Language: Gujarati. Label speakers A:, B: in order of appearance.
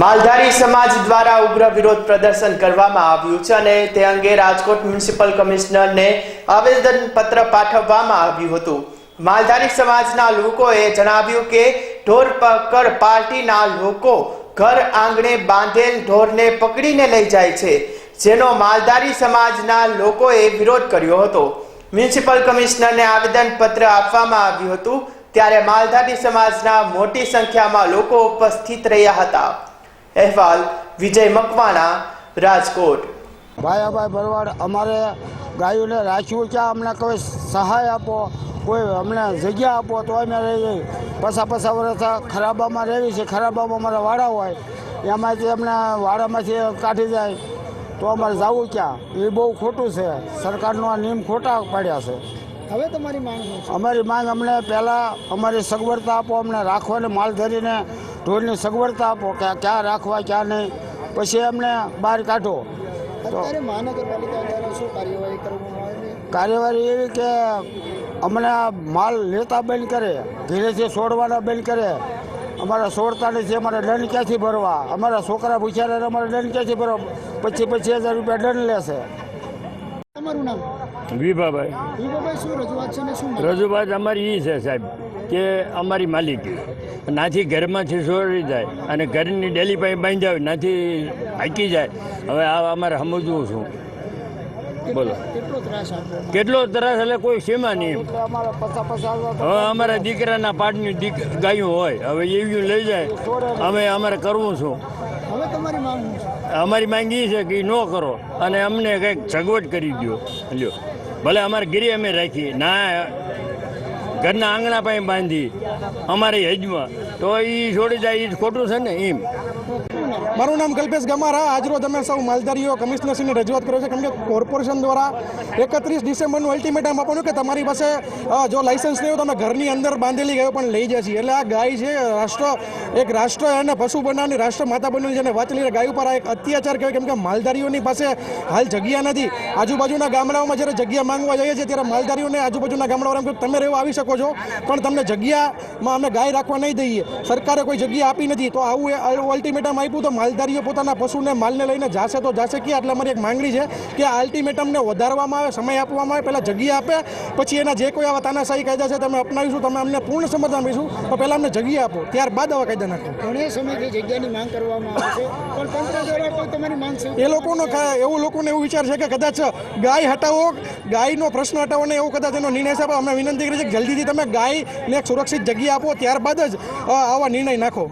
A: માલધારી સમાજ દ્વારા ઉગ્ર વિરોધ પ્રદર્શન કરવામાં આવ્યું છે અને તે અંગે રાજકોટ મ્યુનિસિપલ કમિશનરને આવેદન પત્ર પાઠવવામાં આવ્યું હતું. માલધારી સમાજના લોકોએ જણાવ્યું કે ઢોર પકડ પાર્ટીના લોકો ઘર આંગણે બાંધેલ ઢોરને પકડીને લઈ જાય છે, જેનો માલધારી સમાજના લોકોએ વિરોધ કર્યો હતો. મ્યુનિસિપલ કમિશનરને આવેદન પત્ર આપવામાં આવ્યું હતું, ત્યારે માલધારી સમાજના મોટી સંખ્યામાં લોકો ઉપસ્થિત રહ્યા હતા. અહેવાલ વિજય મકવાણા રાજકોટ.
B: ભાયાભાઈ ભરવાડ અમારે ગાયોને રાખ્યું ક્યાં અમને કોઈ સહાય આપો કોઈ અમને જગ્યા આપો તો અમે રહી જઈએ. પસા પસા વર્ષ ખરાબામાં રહેવી છે ખરાબામાં અમારા વાડા હોય એમાંથી અમને વાડામાંથી કાઢી જાય. તો અમારે જવું ક્યાં? એ બહુ ખોટું છે. સરકારનો આ નિયમ ખોટા પાડ્યા છે.
C: હવે તમારી માંગ
B: અમારી માંગ અમને પહેલાં અમારી સગવડતા આપો અમને રાખવાને માલ ધરીને ઢોરની સગવડતા આપો કે ક્યાં રાખવા ક્યાં નહીં પછી અમને બહાર કાઢો.
C: કાર્યવાહી
B: એવી કે અમને માલ લેતા બંધ કરે ઘરેથી છોડવાના બંધ કરે. અમારા છોડતા નથી અમારે દંડ ક્યાંથી ભરવા? અમારા છોકરા પૂછ્યા અમારે દંડ ક્યાંથી ભરવા? પચીસ પચીસ હજાર રૂપિયા દંડ લેશે.
C: તમારું નામ?
D: વિભાભાઈ.
C: વિભાભાઈ શું રજૂઆત છે?
D: રજૂઆત અમારી એ છે સાહેબ. કે અમારી માલિકી. નાથી ઘરમાંથી છોડી જાય અને ઘરની ડેલી પાસે બાંધી આવે નાથી હાકી જાય. હવે આ અમારે સમજવું છું. બોલો.
C: કેટલો ત્રાસ
D: એટલે કોઈ સીમા નહીં હવે અમારા દીકરાના પાટની દીક ગાયું હોય હવે એવું લઈ જાય. અમે અમારે કરવું છું. અમારી માંગ એ છે કે ન કરો અને અમને કંઈક સગવડ કરી દો લ્યો. ભલે અમારે ગીરી અમે રાખીએ. ના ઘરના આંગણા પાસે બાંધી અમારી હજમાં તો એ છોડી જાય એ ખોટું છે ને, એમ.
E: મારું નામ કલ્પેશ ગમારા. આજરોજ અમે સૌ માલધારીઓ કમિશનરશ્રીને રજૂઆત કર્યો છે. કેમ કે કોર્પોરેશન દ્વારા એકત્રીસ ડિસેમ્બરનું અલ્ટિમેટમ આપવાનું કે તમારી પાસે જો લાઇસન્સ નહીં હોય તો અમે ઘરની અંદર બાંધેલી ગાયો પણ લઈ જાય છીએ એટલે આ ગાય છે, રાષ્ટ્ર, એક રાષ્ટ્ર અને પશુ બનાવની રાષ્ટ્ર માતા બનેલી છે વાત લઈને ગાય ઉપર આ એક અત્યાચાર કહેવાય. કેમ કે માલધારીઓની પાસે હાલ જગ્યા નથી. આજુબાજુના ગામડાઓમાં જ્યારે જગ્યા માંગવા જઈએ છીએ, ત્યારે માલધારીઓને આજુબાજુના ગામડાઓમાં તમે રહેવા આવી શકો છો, પણ તમને જગ્યામાં અમે ગાય રાખવા નહીં દઈએ. સરકારે કોઈ જગ્યા આપી નથી. તો આવું અલ્ટિમેટમ આપ્યું તો માલધારીઓ પોતાના પશુને માલને લઈને જાશે તો જાશે કે એટલે અમારી એક માંગણી છે કે આ અલ્ટિમેટમને વધારવામાં આવે સમય આપવામાં આવે પહેલાં જગ્યા આપે પછી એના જે કોઈ આવા તાનાશાહી કાયદા છે તમે અપનાવીશું તમે અમને પૂર્ણ સમર્થન આપીશું તો પહેલાં અમને જગ્યા આપો. ત્યારબાદ આવા કાયદા નાખો.
C: ઘણા સમયથી જગ્યાની માંગ કરવામાં આવે છે. પણ તંત્ર દ્વારા કોઈ તમારી માંગ છે?
E: એ લોકોનો એવું લોકોને એવું વિચાર છે કે કદાચ ગાય હટાવો ગાયનો પ્રશ્ન હટાવો ને એવું કદાચ એનો નિર્ણય છે. અમે વિનંતી કરી છે કે જલ્દીથી તમે ગાયને એક સુરક્ષિત જગ્યા આપો. ત્યારબાદ જ આવા નિર્ણય નાખો.